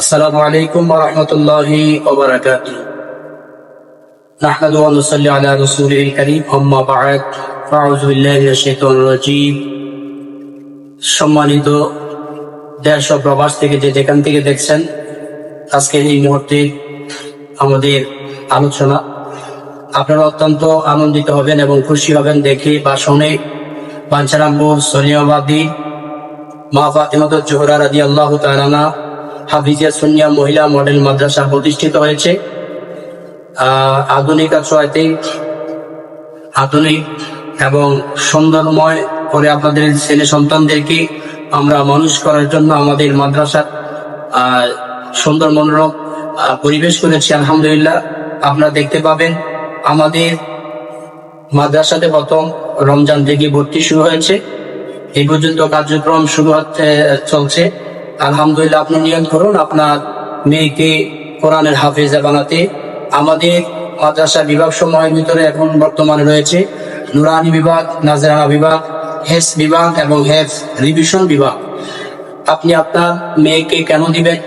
السلام عليكم ورحمة الله وبركاته نحمد ونصلي على رسوله الكريم أما بعد فأعوذ بالله من الشيطان الرجيم সম্মানিত দেশ ও প্রবাস থেকে যে যেখান থেকে দেখছেন আজকে এই মুহূর্তে আমাদের আলোচনা আপনারা অত্যন্ত আনন্দিত হবেন এবং খুশি হবেন দেখে বা শুনে বাঞ্ছারামপুর সোনিয়াবাদী মা ফাতিমাত জোহরা রাজি আল্লাহ তালানা হাফিজিয়া সুনিয়া মহিলা মডেল মাদ্রাসা প্রতিষ্ঠিত হয়েছে। আধুনিক ছোঁয়াতে আধুনিক এবং সুন্দরময় করে আপনাদের ছেলে সন্তানদেরকে আমরা মানুষ করার জন্য আমাদের মাদ্রাসার সুন্দর মনোরম পরিবেশ করেছি, আলহামদুলিল্লাহ। আপনারা দেখতে পাবেন আমাদের মাদ্রাসাতে প্রথম রমজান থেকে ভর্তি শুরু হয়েছে। এই পর্যন্ত কার্যক্রম শুরু হচ্ছে, চলছে। আলহামদুলিল্লাহ, আপনি নিয়ত করুন, আপনার মেয়েকে কোরআনের হাফেজা বানাতে। আমাদের মাদ্রাসা বিভাগ সময়ের ভিতরে এখন বর্তমানে রয়েছে নুরানি বিভাগ, নাজরানা বিভাগ, হেস বিভাগ এবং হেফ রিভিশন বিভাগ। আপনি আপনার মেয়েকে কেন দিবেন?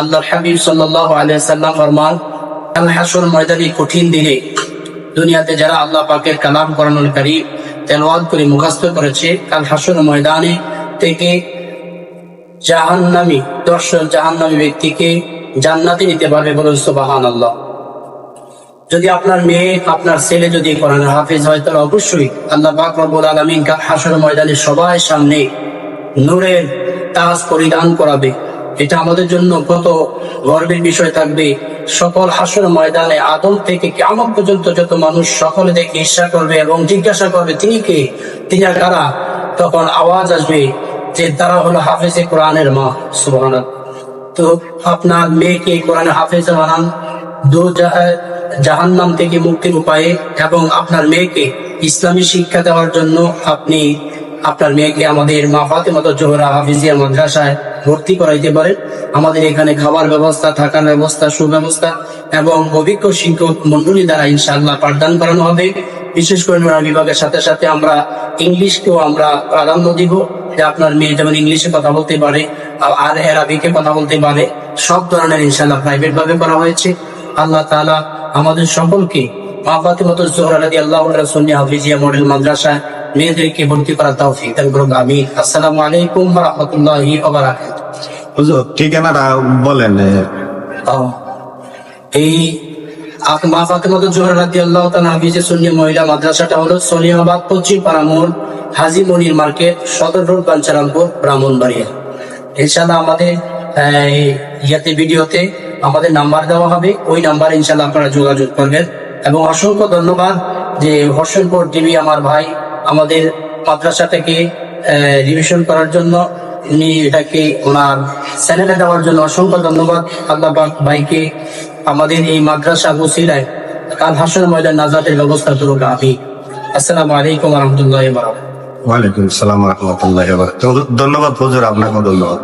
আল্লাহ হাবিব সাল্লাহ আলিয়া সাল্লাম ফরমান, আল হাসর ময়দানি কঠিন দিনে দুনিয়াতে যারা আল্লাহ পাকের কালাম করানোর কারি তেলওয়াদ করে মুখাস্ত করেছে কাল হাসন ময়দানে থেকে জাহান্নামী দর্শক জাহান্নামী ব্যক্তিকে জান্নাতে নিতে পারবে বলুন সুবাহান আল্লাহ যদি আপনার মেয়ে, আপনার ছেলে যদি কোরআন হাফিজ হয়, তাহলে অবশ্যই আল্লাহ পাক রব্বুল আলামিন হাসর ময়দানে সবাই সামনে নূরের তাজ পরিধান করাবে। এটা আমাদের জন্য কত গর্বের বিষয় থাকবে। সকল হাসর ময়দানে আদম থেকে কেমন পর্যন্ত যত মানুষ সকলে দেখে ঈর্ষা করবে এবং জিজ্ঞাসা করবে, তিনি কে? তিনি কারা? তখন আওয়াজ আসবে যে তারা হলো হাফেজে কোরআনের মা সুবহান তো আপনার মেয়েকে কোরআনে হাফেজ বানান, দু জাহান্নাম থেকে মুক্তির উপায়ে এবং আপনার মেয়েকে ইসলামী শিক্ষা দেওয়ার জন্য আপনি আপনার মেয়েকে আমাদের মা ফাতেমাত জোহরা হাফিজিয়া মাদ্রাসায় ভর্তি করাইতে পারেন। আমাদের এখানে খাবার ব্যবস্থা, থাকার ব্যবস্থা, সুব্যবস্থা এবং অভিজ্ঞ শিক্ষক মন্ডলী দ্বারা ইনশাআল্লাহ পাঠদান করানো হবে। বিশেষ করে বিভাগের সাথে সাথে আমরা ইংলিশকেও আমরা প্রাধান্য দিব। যে আপনার মেয়ে যেমন ইংলিশে কথা বলতে পারে আর এরাবিকে কথা বলতে পারে সব ধরনের ইনশাআল্লাহ প্রাইভেট ভাবে করা হয়েছে। আল্লাহ তাআলা আমাদের সকলকে মা ফাতিমাত জোহরা রাদি আল্লাহ সুন্নি হাফিজিয়া মডেল মাদ্রাসায় মেয়েদেরকে ভর্তি করা তৌফিক দান করুন আমিন। আসসালামু আলাইকুম ওয়া রাহমাতুল্লাহি ওয়া বারাকাতুহু। হুজুর ঠিকানাটা বলেন। এ, এই মা ফাতেমা জোহরা রাদি আল্লাহ তাআলা হাফিজে সুন্নি মহিলা মাদ্রাসাটা হলো সোনিয়াবাদ পশ্চিম পারামোর হাজি মনির মার্কেট, সদর রোড, বাঞ্চারামপুর, ব্রাহ্মণবাড়িয়া। ইনশাআল্লাহ আমাদের ইয়াতে, ভিডিওতে আমাদের নাম্বার দেওয়া হবে। ওই নাম্বারে ইনশাআল্লাহ আপনারা যোগাযোগ করবেন। এবং অসংখ্য ধন্যবাদ যে হর্ষণপুর টিভি আমার ভাই আমাদের মাদ্রাসাটাকে রিভিশন করার জন্য। উনি এটাকে ওনার চ্যানেলে দেওয়ার জন্য অসংখ্য ধন্যবাদ। আল্লাহ ভাইকে আমাদের এই মাদ্রাসা বসিলায় কাল হাসন ময়দান নাজাতের ব্যবস্থা করুক আমি আসসালামু আলাইকুম রহমতুল্লাহ ওয়ালাইকুম আসসালাম রহমতুল্লাহ ধন্যবাদ, হুজুর আপনাকে ধন্যবাদ।